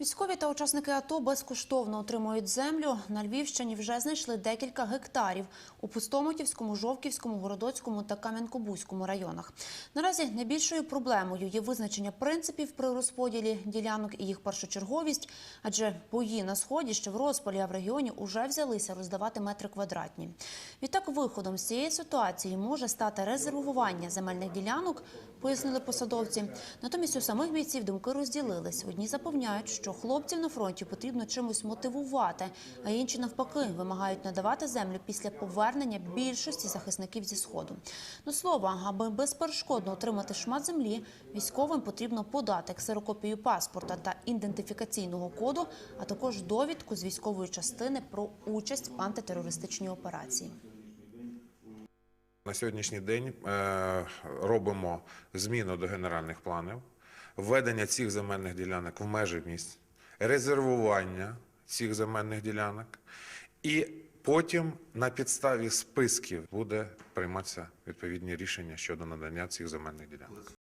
Військові та учасники АТО безкоштовно отримують землю. На Львівщині вже знайшли декілька гектарів у Пустомутівському, Жовківському, Городоцькому та Кам'янко-Бузькому районах. Наразі найбільшою проблемою є визначення принципів при розподілі ділянок і їх першочерговість, адже бої на сході ще в розпалі, а в регіоні уже взялися роздавати метри квадратні. Відтак, виходом з цієї ситуації може стати резервування земельних ділянок, пояснили посадовці. Натомість у самих бійців думки розділились. Одні запевняють, що хлопців на фронті потрібно чимось мотивувати, а інші навпаки вимагають надавати землю після повернення більшості захисників зі сходу. До слова, аби безперешкодно отримати шмат землі, військовим потрібно подати ксерокопію паспорта та ідентифікаційного коду, а також довідку з військової частини про участь в антитерористичній операції. На сьогоднішній день е, робимо зміну до генеральних планів, введення цих земельних ділянок в межі місць, резервування цих земельних ділянок, і потім на підставі списків буде прийматися відповідні рішення щодо надання цих земельних ділянок.